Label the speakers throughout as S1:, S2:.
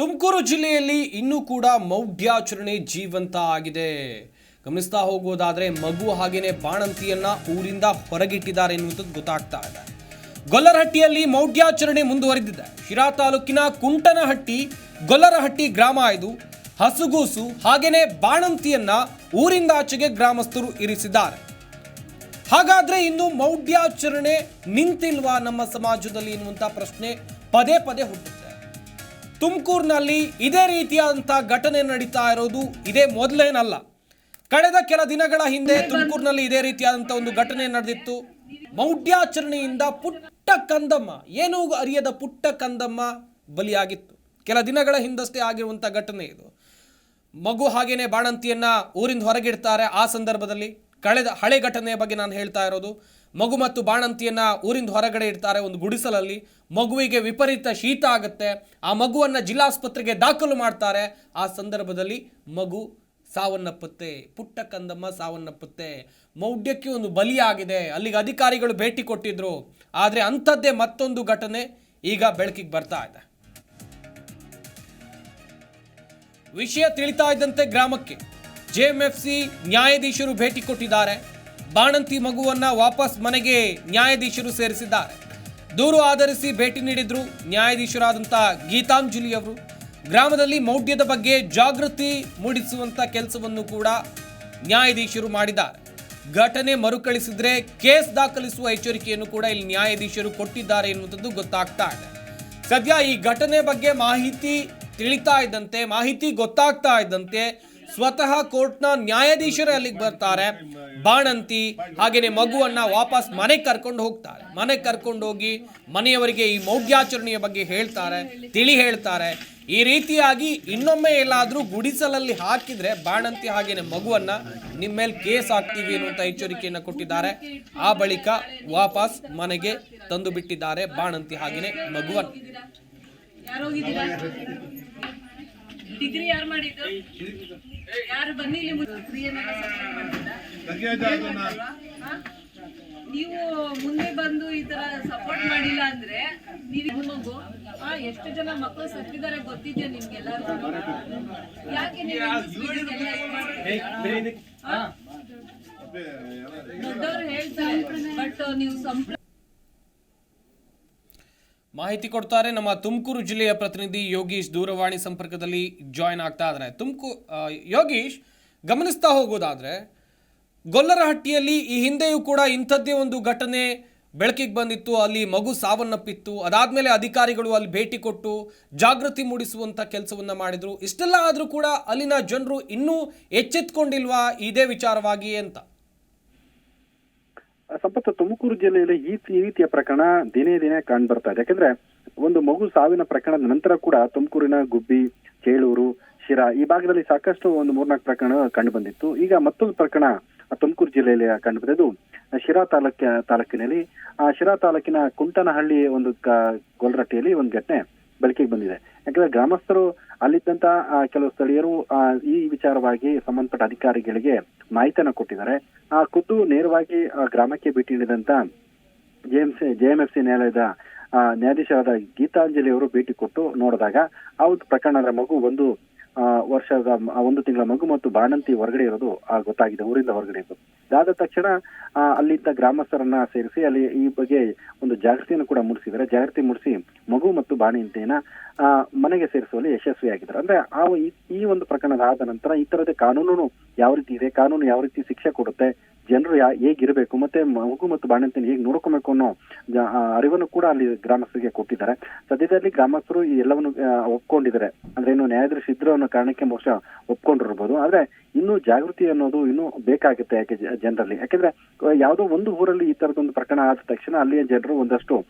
S1: ತುಮಕೂರು ಜಿಲ್ಲೆಯಲ್ಲಿ ಇನ್ನೂ ಕೂಡ ಮೌಢ್ಯಾಚರಣೆ ಜೀವಂತ ಆಗಿದೆ. ಗಮನಿಸ್ತಾ ಹೋಗೋದಾದ್ರೆ ಮಗು ಹಾಗೇನೆ ಬಾಣಂತಿಯನ್ನ ಊರಿಂದ ಹೊರಗಿಟ್ಟಿದ್ದಾರೆ ಎನ್ನುವಂಥದ್ದು ಗೊತ್ತಾಗ್ತಾ ಇದೆ. ಗೊಲ್ಲರಹಟ್ಟಿಯಲ್ಲಿ ಮೌಢ್ಯಾಚರಣೆ ಮುಂದುವರೆದಿದೆ. ಶಿರಾ ತಾಲೂಕಿನ ಕುಂಟನಹಟ್ಟಿ, ಗೊಲ್ಲರಹಟ್ಟಿ ಗ್ರಾಮ ಇದು. ಹಸುಗೂಸು ಹಾಗೇನೆ ಬಾಣಂತಿಯನ್ನ ಊರಿಂದ ಆಚೆಗೆ ಗ್ರಾಮಸ್ಥರು ಇರಿಸಿದ್ದಾರೆ. ಹಾಗಾದ್ರೆ ಇನ್ನು ಮೌಢ್ಯಾಚರಣೆ ನಿಂತಿಲ್ವಾ ನಮ್ಮ ಸಮಾಜದಲ್ಲಿ ಎನ್ನುವಂತ ಪ್ರಶ್ನೆ ಪದೇ ಪದೇ ಹುಟ್ಟುತ್ತೆ ತುಮಕೂರಿನಲ್ಲಿ ಇದೇ ರೀತಿಯಾದಂಥ ಘಟನೆ ನಡೀತಾ ಇರೋದು ಇದೇ ಮೊದಲೇನಲ್ಲ. ಕಳೆದ ಕೆಲ ದಿನಗಳ ಹಿಂದೆ ತುಮಕೂರಿನಲ್ಲಿ ಇದೇ ರೀತಿಯಾದಂಥ ಒಂದು ಘಟನೆ ನಡೆದಿತ್ತು. ಮೌಢ್ಯಾಚರಣೆಯಿಂದ ಪುಟ್ಟ ಕಂದಮ್ಮ, ಏನೂ ಅರಿಯದ ಪುಟ್ಟ ಕಂದಮ್ಮ ಬಲಿಯಾಗಿತ್ತು. ಕೆಲ ದಿನಗಳ ಹಿಂದಷ್ಟೇ ಆಗಿರುವಂಥ ಘಟನೆ ಇದು. ಮಗು ಹಾಗೇನೆ ಬಾಣಂತಿಯನ್ನು ಊರಿಂದ ಹೊರಗಿಡ್ತಾರೆ. ಆ ಸಂದರ್ಭದಲ್ಲಿ ಕಳೆದ ಹಳೆ ಘಟನೆಯ ಬಗ್ಗೆ ನಾನು ಹೇಳ್ತಾ ಇರೋದು. ಮಗು ಮತ್ತು ಬಾಣಂತಿಯನ್ನು ಊರಿಂದ ಹೊರಗಡೆ ಇಡ್ತಾರೆ. ಒಂದು ಗುಡಿಸಲಲ್ಲಿ ಮಗುವಿಗೆ ವಿಪರೀತ ಶೀತ ಆಗುತ್ತೆ. ಆ ಮಗುವನ್ನು ಜಿಲ್ಲಾಸ್ಪತ್ರೆಗೆ ದಾಖಲು ಮಾಡ್ತಾರೆ. ಆ ಸಂದರ್ಭದಲ್ಲಿ ಮಗು ಸಾವನ್ನಪ್ಪುತ್ತೆ. ಪುಟ್ಟ ಕಂದಮ್ಮ ಸಾವನ್ನಪ್ಪುತ್ತೆ. ಮೌಢ್ಯಕ್ಕೆ ಒಂದು ಬಲಿಯಾಗಿದೆ ಅಲ್ಲಿಗೆ ಅಧಿಕಾರಿಗಳು ಭೇಟಿ ಕೊಟ್ಟಿದ್ರು. ಆದರೆ ಅಂಥದ್ದೇ ಮತ್ತೊಂದು ಘಟನೆ ಈಗ ಬೆಳಕಿಗೆ ಬರ್ತಾ ಇದೆ. ವಿಷಯ ತಿಳಿತಾ ಇದ್ದಂತೆ ಗ್ರಾಮಕ್ಕೆ ಜೆಎಂಎಫ್ಸಿ ನ್ಯಾಯಾಧೀಶರು ಭೇಟಿ ಕೊಟ್ಟಿದ್ದಾರೆ. ಬಾಣಂತಿ ಮಗುವನ್ನ ವಾಪಸ್ ಮನೆಗೆ ನ್ಯಾಯಾಧೀಶರು ಸೇರಿಸಿದ್ದಾರೆ. ದೂರು ಆಧರಿಸಿ ಭೇಟಿ ನೀಡಿದ್ರು ನ್ಯಾಯಾಧೀಶರಾದಂಥ ಗೀತಾಂಜಲಿ ಅವರು. ಗ್ರಾಮದಲ್ಲಿ ಮೌಢ್ಯದ ಬಗ್ಗೆ ಜಾಗೃತಿ ಮೂಡಿಸುವಂತ ಕೆಲಸವನ್ನು ಕೂಡ ನ್ಯಾಯಾಧೀಶರು ಮಾಡಿದ್ದಾರೆ. ಘಟನೆ ಮರುಕಳಿಸಿದ್ರೆ ಕೇಸ್ ದಾಖಲಿಸುವ ಎಚ್ಚರಿಕೆಯನ್ನು ಕೂಡ ಇಲ್ಲಿ ನ್ಯಾಯಾಧೀಶರು ಕೊಟ್ಟಿದ್ದಾರೆ ಎನ್ನುವಂಥದ್ದು ಗೊತ್ತಾಗ್ತಾ ಇದೆ. ಸದ್ಯ ಈ ಘಟನೆ ಬಗ್ಗೆ ಮಾಹಿತಿ ತಿಳಿತಾ ಇದ್ದಂತೆ, ಮಾಹಿತಿ ಗೊತ್ತಾಗ್ತಾ ಇದ್ದಂತೆ ಸ್ವತಃ ಕೋರ್ಟ್ನ ನ್ಯಾಯಾಧೀಶರೇ ಅಲ್ಲಿಗೆ ಬರ್ತಾರೆ. ಬಾಣಂತಿ ಹಾಗೆಯೇ ಮಗುವನ್ನ ವಾಪಸ್ ಮನೆಗೆ ಕರ್ಕೊಂಡು ಹೋಗ್ತಾರೆ. ಮನೆಗೆ ಕರ್ಕೊಂಡು ಹೋಗಿ ಮನೆಯವರಿಗೆ ಈ ಮೌಢ್ಯಾಚರಣೆಯ ಬಗ್ಗೆ ಹೇಳ್ತಾರೆ, ತಿಳಿ ಹೇಳ್ತಾರೆ. ಈ ರೀತಿಯಾಗಿ ಇನ್ನೊಮ್ಮೆ ಎಲ್ಲಾದರೂ ಗುಡಿಸಲಲ್ಲಿ ಹಾಕಿದ್ರೆ ಬಾಣಂತಿ ಹಾಗೆಯೇ ಮಗುವನ್ನ ನಿಮ್ಮ ಮೇಲೆ ಕೇಸ್ ಹಾಕ್ತೀವಿ ಅನ್ನುವಂಥ ಎಚ್ಚರಿಕೆಯನ್ನ ಕೊಟ್ಟಿದ್ದಾರೆ. ಆ ಬಳಿಕ ವಾಪಸ್ ಮನೆಗೆ ತಂದು ಬಿಟ್ಟಿದ್ದಾರೆ ಬಾಣಂತಿ ಹಾಗೆಯೇ ಮಗುವನ್ನ.
S2: ಡಿಗ್ರಿ ಯಾರು ಮಾಡಿದ್ದು? ಯಾರು ಬನ್ನಿ ಇಲ್ಲಿ ಕ್ರಿಯೆನೆಲ್ಲ ಸಪೋರ್ಟ್ ನೀವು ಮುಂದೆ ಬಂದು ಈ ತರ ಸಪೋರ್ಟ್ ಮಾಡಿಲ್ಲ ಅಂದ್ರೆ ನೀವು ಮಗು. ಆ ಎಷ್ಟು ಜನ ಮಕ್ಕಳು ಸತ್ತಿದ್ದಾರೆ ಗೊತ್ತಿದ್ಯಾ ನಿಮ್ಗೆಲ್ಲರೂ ಯಾಕೆ ನೀವು? ದೊಡ್ಡವ್ರು ಹೇಳ್ತಾರೆ ಬಟ್ ನೀವು ಸಂಪ್ರ
S1: ಮಾಹಿತಿ ಕೊಡ್ತಾರೆ. ನಮ್ಮ ತುಮಕೂರು ಜಿಲ್ಲೆಯ ಪ್ರತಿನಿಧಿ ಯೋಗೀಶ್ ದೂರವಾಣಿ ಸಂಪರ್ಕದಲ್ಲಿ ಜಾಯ್ನ್ ಆಗ್ತಾ ಇದ್ದಾರೆ ತುಮಕೂ ಯೋಗೀಶ್, ಗಮನಿಸ್ತಾ ಹೋಗೋದಾದ್ರೆ, ಗೊಲ್ಲರಹಟ್ಟಿಯಲ್ಲಿ ಈ ಹಿಂದೆಯೂ ಕೂಡ ಇಂಥದ್ದೇ ಒಂದು ಘಟನೆ ಬೆಳಕಿಗೆ ಬಂದಿತ್ತು. ಅಲ್ಲಿ ಮಗು ಸಾವನ್ನಪ್ಪಿತ್ತು. ಅದಾದ್ಮೇಲೆ ಅಧಿಕಾರಿಗಳು ಅಲ್ಲಿ ಭೇಟಿ ಕೊಟ್ಟು ಜಾಗೃತಿ ಮೂಡಿಸುವಂತ ಕೆಲಸವನ್ನ ಮಾಡಿದ್ರು. ಇಷ್ಟೆಲ್ಲ ಆದರೂ ಕೂಡ ಅಲ್ಲಿನ ಜನರು ಇನ್ನೂ ಎಚ್ಚೆತ್ಕೊಂಡಿಲ್ವಾ? ಇದೇ ವಿಚಾರವಾಗಿ ಅಂತ.
S3: ಸಂಪತ್ತು ತುಮಕೂರು ಜಿಲ್ಲೆಯಲ್ಲಿ ಈ ರೀತಿಯ ಪ್ರಕರಣ ದಿನೇ ದಿನೇ ಕಂಡು ಬರ್ತಾ ಇದೆ. ಯಾಕಂದ್ರೆ ಒಂದು ಮಗು ಸಾವಿನ ಪ್ರಕರಣದ ನಂತರ ಕೂಡ ತುಮಕೂರಿನ ಗುಬ್ಬಿ ಚೇಳೂರು ಶಿರಾ ಈ ಭಾಗದಲ್ಲಿ ಸಾಕಷ್ಟು ಒಂದು ಮೂರ್ನಾಲ್ಕು ಪ್ರಕರಣ ಕಂಡು ಬಂದಿತ್ತು. ಈಗ ಮತ್ತೊಂದು ಪ್ರಕರಣ ತುಮಕೂರು ಜಿಲ್ಲೆಯಲ್ಲಿ ಕಂಡು ಬಂದಿದ್ದು ಶಿರಾ ತಾಲೂಕ ತಾಲೂಕಿನಲ್ಲಿ, ಆ ಶಿರಾ ತಾಲೂಕಿನ ಕುಂಟನಹಳ್ಳಿ ಒಂದು ಗೊಲ್ರಟ್ಟಿಯಲ್ಲಿ ಒಂದು ಘಟನೆ. ಬೆಳಕಿಗೆ ಬಂದಿದೆ. ಯಾಕಂದ್ರೆ ಗ್ರಾಮಸ್ಥರು ಅಲ್ಲಿದ್ದಂತ ಕೆಲವು ಸ್ಥಳೀಯರು ಈ ವಿಚಾರವಾಗಿ ಸಂಬಂಧಪಟ್ಟ ಅಧಿಕಾರಿಗಳಿಗೆ ಮಾಹಿತಿಯನ್ನ ಕೊಟ್ಟಿದ್ದಾರೆ. ಆ, ಖುದ್ದು ನೇರವಾಗಿ ಗ್ರಾಮಕ್ಕೆ ಭೇಟಿ ನೀಡಿದಂತ ಜೆಎಂಸಿ ಜೆಎಂಎಫ್ಸಿ ನ್ಯಾಯಾಲಯದ ನ್ಯಾಯಾಧೀಶರಾದ ಗೀತಾಂಜಲಿ ಅವರು ಭೇಟಿ ಕೊಟ್ಟು ನೋಡಿದಾಗ ಆ ಒಂದು ಪ್ರಕರಣದ ಮಗು ಒಂದು ವರ್ಷದ ಒಂದು ತಿಂಗಳ ಮಗು ಮತ್ತು ಬಾಣಂತಿ ಹೊರಗಡೆ ಇರೋದು ಗೊತ್ತಾಗಿದೆ, ಊರಿಂದ ಹೊರಗಡೆ ಇರೋದು. ಇದಾದ ತಕ್ಷಣ ಅಲ್ಲಿದ್ದ ಗ್ರಾಮಸ್ಥರನ್ನ ಸೇರಿಸಿ ಅಲ್ಲಿ ಈ ಬಗ್ಗೆ ಒಂದು ಜಾಗೃತಿಯನ್ನು ಕೂಡ ಮೂಡಿಸಿದ್ದಾರೆ. ಜಾಗೃತಿ ಮೂಡಿಸಿ ಮಗು ಮತ್ತು ಬಾಣಂತಿಯನ್ನ ಮನೆಗೆ ಸೇರಿಸುವಲ್ಲಿ ಯಶಸ್ವಿಯಾಗಿದ್ದಾರೆ. ಅಂದ್ರೆ ಆ ಈ ಒಂದು ಪ್ರಕರಣದ ಆದ ನಂತರ ಈ ತರದೇ ಕಾನೂನು ಯಾವ ರೀತಿ ಇದೆ, ಕಾನೂನು ಯಾವ ರೀತಿ ಶಿಕ್ಷೆ ಕೊಡುತ್ತೆ ಜನರು ಹೇಗಿರಬೇಕು ಮತ್ತೆ ಮಗು ಮತ್ತು ಬಾಣಂತಿನ ಹೇಗೆ ನೋಡ್ಕೊಬೇಕು ಅನ್ನೋ ಅರಿವನ್ನು ಕೂಡ ಅಲ್ಲಿ ಗ್ರಾಮಸ್ಥರಿಗೆ ಕೊಟ್ಟಿದ್ದಾರೆ. ಸದ್ಯದಲ್ಲಿ ಗ್ರಾಮಸ್ಥರು ಈ ಎಲ್ಲವನ್ನು ಒಪ್ಕೊಂಡಿದ್ದಾರೆ. ಅಂದ್ರೆ ಇನ್ನು ನ್ಯಾಯಾಧೀಶ ಇದ್ರು ಅನ್ನೋ ಕಾರಣಕ್ಕೆ ಬಹುಶಃ ಒಪ್ಕೊಂಡಿರ್ಬೋದು. ಆದ್ರೆ ಇನ್ನೂ ಜಾಗೃತಿ ಅನ್ನೋದು ಇನ್ನೂ ಬೇಕಾಗುತ್ತೆ ಯಾಕೆ ಜನರಲ್ಲಿ. ಯಾಕಂದ್ರೆ ಯಾವುದೋ ಒಂದು ಊರಲ್ಲಿ ಈ ತರದೊಂದು ಪ್ರಕರಣ ಆದ ತಕ್ಷಣ ಅಲ್ಲಿಯ ಜನರು ಒಂದಷ್ಟು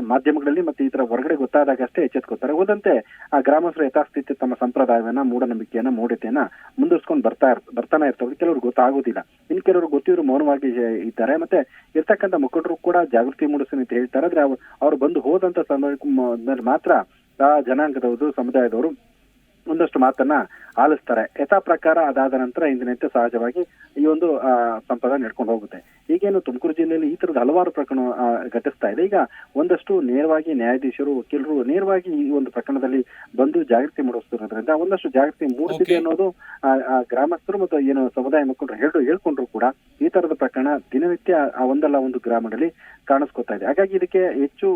S3: ಮಾಧ್ಯಮಗಳಲ್ಲಿ ಮತ್ತೆ ಈ ತರ ಹೊರಗಡೆ ಗೊತ್ತಾದಾಗ ಅಷ್ಟೇ ಎಚ್ಚೆತ್ಕೋತಾರೆ ಹೋದಂತೆ, ಆ, ಗ್ರಾಮಸ್ಥರು ಯಥಾಸ್ಥಿತಿ ತಮ್ಮ ಸಂಪ್ರದಾಯವನ್ನ, ಮೂಢನಂಬಿಕೆಯನ್ನ, ಮೂಢತೆಯನ್ನ ಮುಂದುವರ್ಸ್ಕೊಂಡು ಬರ್ತಾ ಬರ್ತಾನೆ ಇರ್ತಾರೆ. ಕೆಲವರು ಗೊತ್ತಾಗೋದಿಲ್ಲ. ಇನ್ ಕೆಲವರು ಗೊತ್ತಿದ್ರು ಮೌನವಾಗಿ ಇದ್ದಾರೆ. ಮತ್ತೆ ಇರ್ತಕ್ಕಂಥ ಮುಖಂಡರು ಕೂಡ ಜಾಗೃತಿ ಮೂಡಿಸ್ತೀನಿ ಅಂತ ಹೇಳ್ತಾರೆ. ಆದ್ರೆ ಅವ್ರು- ಅವ್ರು ಬಂದು ಹೋದಂತ ಸಂದರ್ಭ ಮಾತ್ರ ಆ ಜನಾಂಗದವರು, ಸಮುದಾಯದವರು ಒಂದಷ್ಟು ಮಾತನ್ನ ಆಲಿಸ್ತಾರೆ. ಯಥಾ ಪ್ರಕಾರ ಅದಾದ ನಂತರ ಇಂದಿನಂತೆ ಸಹಜವಾಗಿ ಈ ಒಂದು ಸಂಪದ ನಡ್ಕೊಂಡು ಹೋಗುತ್ತೆ. ಈಗೇನು ತುಮಕೂರು ಜಿಲ್ಲೆಯಲ್ಲಿ ಈ ತರದ ಹಲವಾರು ಪ್ರಕರಣ ಘಟಿಸ್ತಾ ಇದೆ. ಈಗ ಒಂದಷ್ಟು ನೇರವಾಗಿ ನ್ಯಾಯಾಧೀಶರು ವಕೀಲರು ನೇರವಾಗಿ ಈ ಒಂದು ಪ್ರಕರಣದಲ್ಲಿ ಬಂದು ಜಾಗೃತಿ ಮೂಡಿಸ್ತಿರೋದ್ರಿಂದ ಒಂದಷ್ಟು ಜಾಗೃತಿ ಮೂಡಿಸಿದೆ ಅನ್ನೋದು ಗ್ರಾಮಸ್ಥರು ಮತ್ತು ಏನು ಸಮುದಾಯ ಮುಖಂಡರು ಹೇಳು ಹೇಳ್ಕೊಂಡ್ರು ಕೂಡ ಈ ತರದ ಪ್ರಕರಣ ದಿನನಿತ್ಯ ಆ ಒಂದಲ್ಲ ಒಂದು ಗ್ರಾಮದಲ್ಲಿ ಕಾಣಿಸ್ಕೊತಾ ಇದೆ. ಹಾಗಾಗಿ ಇದಕ್ಕೆ ಹೆಚ್ಚು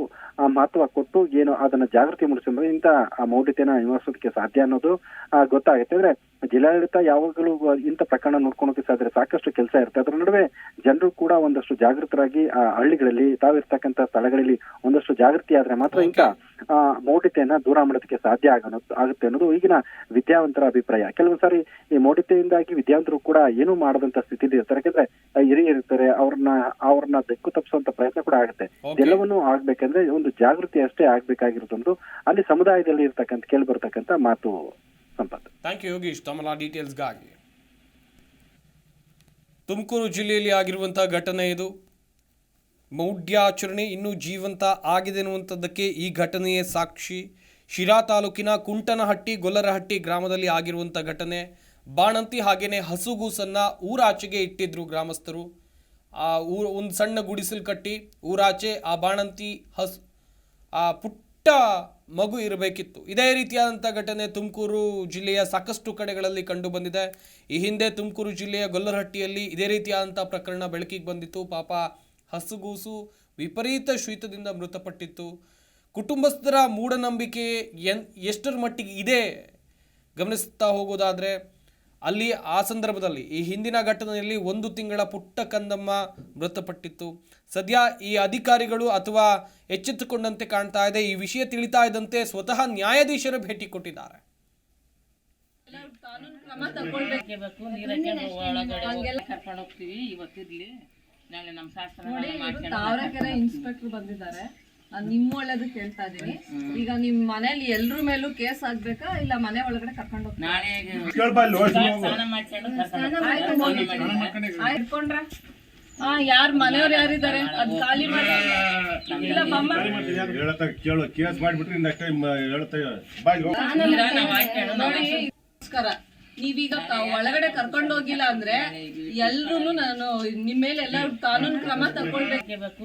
S3: ಮಹತ್ವ ಕೊಟ್ಟು ಏನು ಅದನ್ನ ಜಾಗೃತಿ ಮೂಡಿಸಿದ್ರೆ ಇಂಥ ಆ ಮೌಢ್ಯತೆನ ನಿವಾರಿಸೋದಕ್ಕೆ ಸಾಧ್ಯ ಅನ್ನೋದು ಗೊತ್ತಾಗುತ್ತೆ. ಅಂದ್ರೆ ಜಿಲ್ಲಾಡಳಿತ ಯಾವಾಗಲೂ ಇಂಥ ಪ್ರಕರಣ ನೋಡ್ಕೊಳೋಕೆ ಸಾಧ್ಯ ಸಾಕಷ್ಟು ಕೆಲಸ ಇರುತ್ತೆ. ಅದರ ನಡುವೆ ಜನರು ಕೂಡ ಒಂದಷ್ಟು ಜಾಗೃತರಾಗಿ ಆ ಹಳ್ಳಿಗಳಲ್ಲಿ ತಾವಿರ್ತಕ್ಕಂಥ ಸ್ಥಳಗಳಲ್ಲಿ ಒಂದಷ್ಟು ಜಾಗೃತಿ ಆದ್ರೆ ಮಾತ್ರ ಇಂಥ ಆ, ಮೌಢ್ಯತೆಯನ್ನ ದೂರ ಮಾಡೋದಕ್ಕೆ ಸಾಧ್ಯ ಆಗೋದು ಆಗುತ್ತೆ ಅನ್ನೋದು ಈಗಿನ ವಿದ್ಯಾವಂತರ ಅಭಿಪ್ರಾಯ. ಕೆಲವು ಸಾರಿ ಈ ಮೌಢ್ಯತೆಯಿಂದಾಗಿ ವಿದ್ಯಾವಂತರು ಕೂಡ ಏನು ಮಾಡದಂತ ಸ್ಥಿತಿಲಿ ಇರ್ತಾರೆ. ಯಾಕಂದ್ರೆ ಹಿರಿಯರಿರ್ತಾರೆ ಅವ್ರನ್ನ ಅವ್ರನ್ನ ಬೆಕ್ಕು ತಪ್ಪಿಸುವಂತ ಪ್ರಯತ್ನ ಕೂಡ ಆಗುತ್ತೆ.
S1: ಎಲ್ಲವನ್ನು
S3: ಎಲ್ಲವನ್ನೂ ಆಗ್ಬೇಕಂದ್ರೆ ಒಂದು ಜಾಗೃತಿ ಅಷ್ಟೇ ಆಗ್ಬೇಕಾಗಿರೋದೊಂದು ಅಲ್ಲಿ ಸಮುದಾಯದಲ್ಲಿ ಇರ್ತಕ್ಕಂಥ ಕೇಳಿ ಬರ್ತಕ್ಕಂಥ ಮಾತು ಸಂಪತ್
S1: ಥ್ಯಾಂಕ್ ಯು ಯೋಗೀಶ್ ತಮ್ಮ ಡೀಟೇಲ್ಸ್ಗಾಗಿ ತುಮಕೂರು ಜಿಲ್ಲೆಯಲ್ಲಿ ಆಗಿರುವಂಥ ಘಟನೆ ಇದು. ಮೌಢ್ಯಾಚರಣೆ ಇನ್ನೂ ಜೀವಂತ ಆಗಿದೆ ಅನ್ನುವಂಥದ್ದಕ್ಕೆ ಈ ಘಟನೆಯೇ ಸಾಕ್ಷಿ. ಶಿರಾ ತಾಲೂಕಿನ ಕುಂಟನಹಟ್ಟಿ ಗೊಲ್ಲರಹಟ್ಟಿ ಗ್ರಾಮದಲ್ಲಿ ಆಗಿರುವಂಥ ಘಟನೆ. ಬಾಣಂತಿ ಹಾಗೇನೆ ಹಸುಗೂಸನ್ನು ಊರಾಚೆಗೆ ಇಟ್ಟಿದ್ರು ಗ್ರಾಮಸ್ಥರು. ಆ ಊರು ಒಂದು ಸಣ್ಣ ಗುಡಿಸಲು ಕಟ್ಟಿ ಊರಾಚೆ ಆ ಬಾಣಂತಿ ಹಸು, ಆ ಪುಟ್ಟ ಮಗು ಇರಬೇಕಿತ್ತು. ಇದೇ ರೀತಿಯಾದಂಥ ಘಟನೆ ತುಮಕೂರು ಜಿಲ್ಲೆಯ ಸಾಕಷ್ಟು ಕಡೆಗಳಲ್ಲಿ ಕಂಡು ಬಂದಿದೆ. ಈ ಹಿಂದೆ ತುಮಕೂರು ಜಿಲ್ಲೆಯ ಗೊಲ್ಲರಹಟ್ಟಿಯಲ್ಲಿ ಇದೇ ರೀತಿಯಾದಂಥ ಪ್ರಕರಣ ಬೆಳಕಿಗೆ ಬಂದಿತ್ತು. ಪಾಪ ಹಸುಗೂಸು ವಿಪರೀತ ಶೀತದಿಂದ ಮೃತಪಟ್ಟಿತ್ತು. ಕುಟುಂಬಸ್ಥರ ಮೂಢನಂಬಿಕೆ ಎನ್ ಎಷ್ಟರ ಮಟ್ಟಿಗೆ ಇದೆ ಗಮನಿಸ್ತಾ ಹೋಗೋದಾದರೆ ಅಲ್ಲಿ ಆ ಸಂದರ್ಭದಲ್ಲಿ ಈ ಹಿಂದಿನ ಘಟನೆಯಲ್ಲಿ ಒಂದು ತಿಂಗಳ ಪುಟ್ಟ ಕಂದಮ್ಮ ಮೃತಪಟ್ಟಿತ್ತು. ಸದ್ಯ ಈ ಅಧಿಕಾರಿಗಳು ಅಥವಾ ಎಚ್ಚೆತ್ತುಕೊಂಡಂತೆ ಕಾಣ್ತಾ ಇದೆ ಈ ವಿಷಯ ತಿಳಿತಾ ಇದ್ದಂತೆ ಸ್ವತಃ ನ್ಯಾಯಾಧೀಶರು ಭೇಟಿ ಕೊಟ್ಟಿದ್ದಾರೆ.
S4: ಕರ್ಕೊಂಡು ಹೋಗ್ತೀವಿ ಇವತ್ತಿರ್ಲಿ. ನಾಳೆ ನಮ್ಮ ಶಾಸ್ತ್ರ
S2: ಇನ್ಸ್ಪೆಕ್ಟರ್ ಬಂದಿದ್ದಾರೆ. ನಾನ್ ನಿಮ್ ಒಳ್ಳೇದು ಕೇಳ್ತಾ ಇದೀನಿ. ಈಗ ನಿಮ್ ಮನೇಲಿ ಎಲ್ರ ಮೇಲೂ ಕೇಸ್ ಆಗ್ಬೇಕಾ? ಇಲ್ಲ ಮನೆ ಒಳಗಡೆ ಕರ್ಕೊಂಡು ಇಟ್ಕೊಂಡ್ರ ಹಾ ಯಾರ್ ಮನೆಯವ್ರು ಯಾರಿದ್ದಾರೆ? ಅದ್ ಖಾಲಿ ಮಾಡಿ. ಇಲ್ಲ ಬಮ್ಮ.
S5: ಹೇಳತ್ತ ಕೇಳು. ಕೇಸ್ ಮಾಡ್ಬಿಟ್ರಿ ನೆಕ್ಸ್ಟ್ ಟೈಮ್ ಹೇಳ್ತಾ ಬಾಯ್
S4: ನೀರ ನಾವ್ ಹಾಕ್ಕೊಂಡು
S2: ನಮಸ್ಕಾರ. ನೀವೀಗ ಒಳಗಡೆ ಕರ್ಕೊಂಡು ಹೋಗಿಲ್ಲ ಅಂದ್ರೆ ಎಲ್ರು ನಾನು ನಿಮ್ಮ ಮೇಲೆ ಎಲ್ಲ ಕಾನೂನು ಕ್ರಮ ತಗೊಳ್ಬೇಕು